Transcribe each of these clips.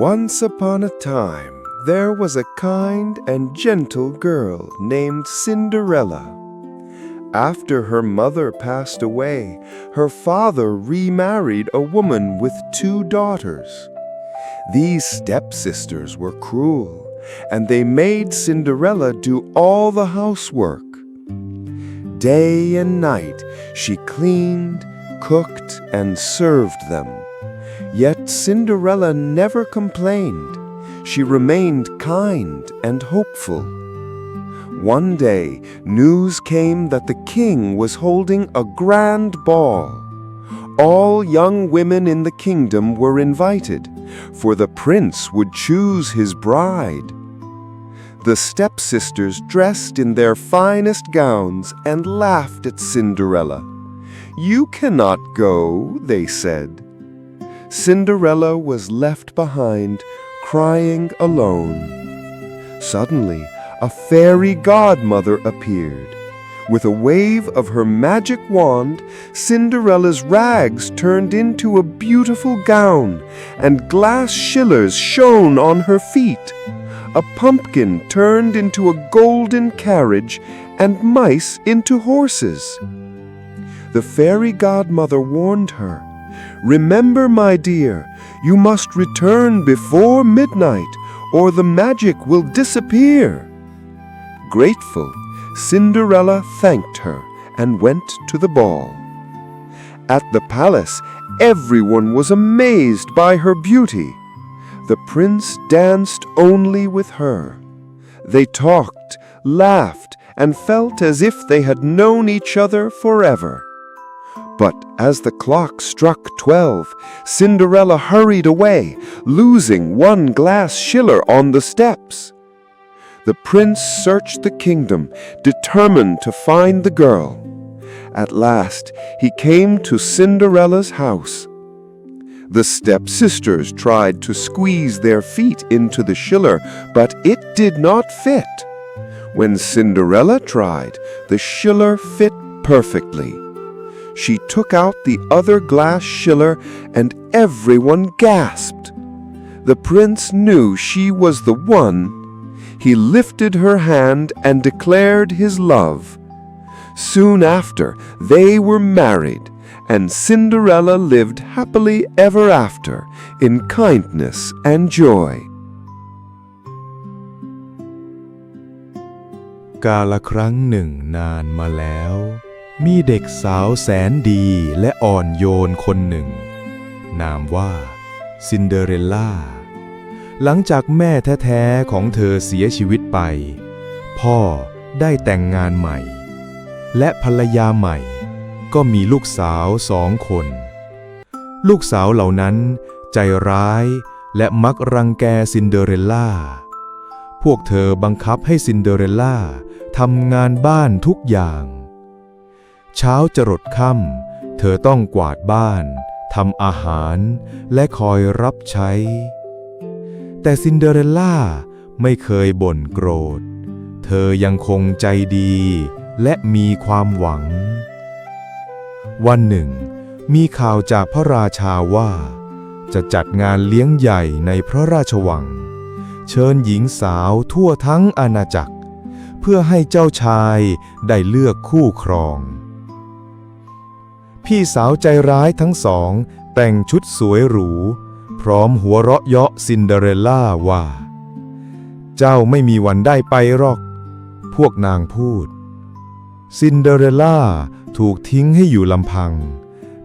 Once upon a time, there was a kind and gentle girl named Cinderella. After her mother passed away, her father remarried a woman with two daughters. These stepsisters were cruel, and they made Cinderella do all the housework. Day and night she cleaned, cooked, and served them. Yet Cinderella never complained. She remained kind and hopeful. One day, news came that the king was holding a grand ball. All young women in the kingdom were invited, for the prince would choose his bride. The stepsisters dressed in their finest gowns and laughed at Cinderella. You cannot go, they said. Cinderella was left behind, crying alone. Suddenly, a fairy godmother appeared. With a wave of her magic wand, Cinderella's rags turned into a beautiful gown, and glass shillers shone on her feet. A pumpkin turned into a golden carriage, and mice into horses. The fairy godmother warned her Remember, my dear, you must return before midnight, or the magic will disappear. Grateful, Cinderella thanked her and went to the ball. At the palace, everyone was amazed by her beauty. The prince danced only with her. They talked, laughed, and felt as if they had known each other forever. But as the clock struck twelve, Cinderella hurried away, losing one glass shiller on the steps. The prince searched the kingdom, determined to find the girl. At last, he came to Cinderella's house. The stepsisters tried to squeeze their feet into the shiller, but it did not fit. When Cinderella tried, the shiller fit perfectly She took out the other glass shiller, and everyone gasped. The prince knew she was the one. He lifted her hand and declared his love. Soon after, they were married, and Cinderella lived happily ever after in kindness and joy. กาละครั้งหนึ่งนานมาแล้ว มีเด็กสาวแสนดีและอ่อนโยนคนหนึ่ง นามว่าซินเดอเรลล่า หลังจากแม่แท้ๆของเธอเสียชีวิตไป พ่อได้แต่งงานใหม่ และภรรยาใหม่ ก็มีลูกสาวสองคน ลูกสาวเหล่านั้นใจร้ายและมักรังแกซินเดอเรลล่า พวกเธอบังคับให้ซินเดอเรลล่าทำงานบ้านทุกอย่าง เช้าจรดค่ำเธอต้องกวาดบ้านทำอาหารและคอยรับใช้ แต่ซินเดอเรลล่าไม่เคยบ่นโกรธ เธอยังคงใจดีและมีความหวัง วันหนึ่ง มีข่าวจากพระราชาว่า จะจัดงานเลี้ยงใหญ่ในพระราชวัง เชิญหญิงสาวทั่วทั้งอาณาจักร เพื่อให้เจ้าชายได้เลือกคู่ครอง พี่สาวใจร้ายทั้งสอง แต่งชุดสวยหรู พร้อมหัวเราะเยาะซินเดอเรลล่าว่า เจ้าไม่มีวันได้ไปหรอก พวกนางพูด ซินเดอเรลล่าถูกทิ้งให้อยู่ลำพัง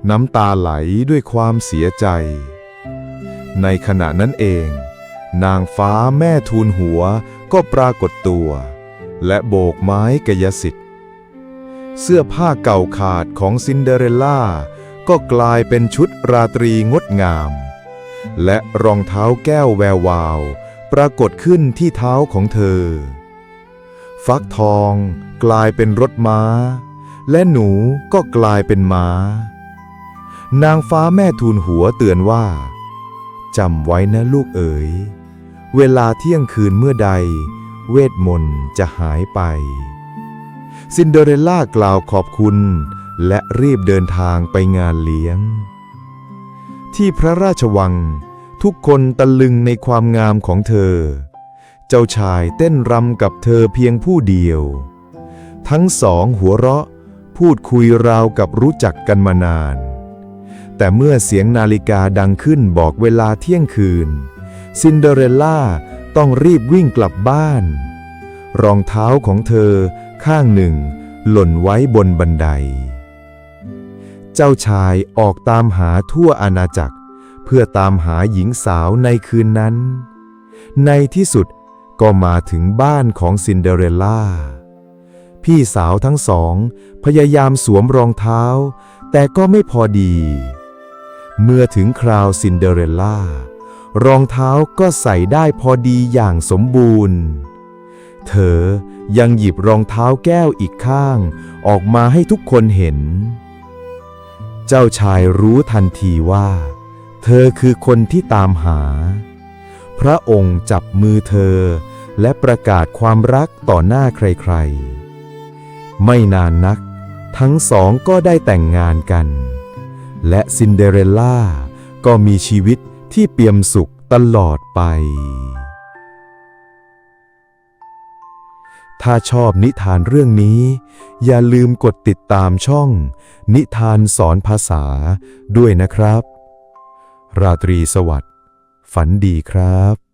น้ำตาไหลด้วยความเสียใจ ในขณะนั้นเอง นางฟ้าแม่ทูลหัวก็ปรากฏตัว และโบกไม้กายสิทธิ์ เสื้อผ้าเก่าขาดของซินเดอเรลล่าก็กลายเป็นชุดราตรีงดงาม และรองเท้าแก้วแวววาว ปรากฏขึ้นที่เท้าของเธอ ฟักทองกลายเป็นรถม้า และหนูก็กลายเป็นม้า นางฟ้าแม่ทูลหัวเตือนว่าจำไว้นะลูกเอ๋ย เวลาเที่ยงคืนเมื่อใด เวทมนต์จะหายไป ซินเดอเรลล่ากล่าวขอบคุณ และรีบเดินทางไปงานเลี้ยง ที่พระราชวัง ทุกคนตะลึงในความงามของเธอ เจ้าชายเต้นรำกับเธอเพียงผู้เดียว ทั้งสองหัวเราะพูดคุยราวกับรู้จักกันมานาน แต่เมื่อเสียงนาฬิกาดังขึ้นบอกเวลาเที่ยงคืน ซินเดอเรลล่าต้องรีบวิ่งกลับบ้าน รองเท้าของเธอ ข้างหนึ่ง หล่นไว้บนบันได เจ้าชายออกตามหาทั่วอาณาจักร เพื่อตามหาหญิงสาวในคืนนั้น ในที่สุดก็มาถึงบ้านของซินเดอเรลล่า พี่สาวทั้งสอง พยายามสวมรองเท้า แต่ก็ไม่พอดี เมื่อถึงคราวซินเดอเรลล่ารองเท้าก็ใส่ได้พอดีอย่างสมบูรณ์ เธอ ยังหยิบรองเท้าแก้วอีกข้าง ออกมาให้ทุกคนเห็น เจ้าชายรู้ทันทีว่า เธอคือคนที่ตามหา พระองค์จับมือเธอ และประกาศความรักต่อหน้าใครๆ ไม่นานนัก ทั้งสองก็ได้แต่งงานกัน และซินเดอเรลล่าก็มีชีวิตที่เปี่ยมสุขตลอดไป ถ้าชอบนิทานเรื่องนี้ อย่าลืมกดติดตามช่อง นิทานสอนภาษาด้วยนะครับ ราตรีสวัสดิ์ ฝันดีครับ